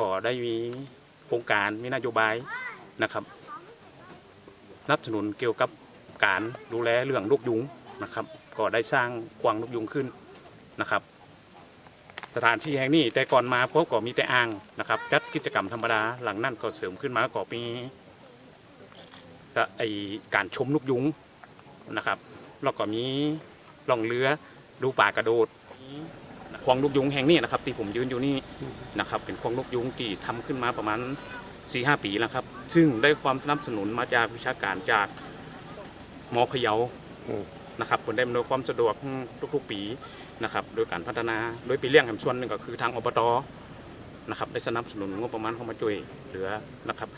ก็ได้มีโครงการมีนโยบายนะครับสนับสนุนเกี่ยวกับการดูแลเรื่องลูกยุงนะครับ ก็ได้สร้างกวางลูกยุงขึ้นนะครับ สถานที่แห่งนี้แต่ก่อนมาพบก็มีแต่อ่างนะครับจัดกิจกรรมธรรมดาหลังนั้นก็เสริมขึ้นมาก็มีก็ไอการชมลูกยุงนะครับแล้วก็มีล่องเรือดูป่ากระโดด ควงลูกยุงแห่งนี้นะครับที่ผมยืนอยู่นี่นะครับเป็นควงลูกยุงที่ทำขึ้นมาประมาณ4ีหปีแล้วครับ ซึ่งได้ความสนับสนุนมาจากวิชาการจากมอเขยานะครับผลได้อำนวยความสะดวกทุกๆปีนะครับโดยการพัฒนาโดยปีเลี้ยงแห่งส่วนหนึ่งก็คือทางอบตนะครับได้สนับสนุนงบประมาณเข้ามาช่วยเหลือนะครับ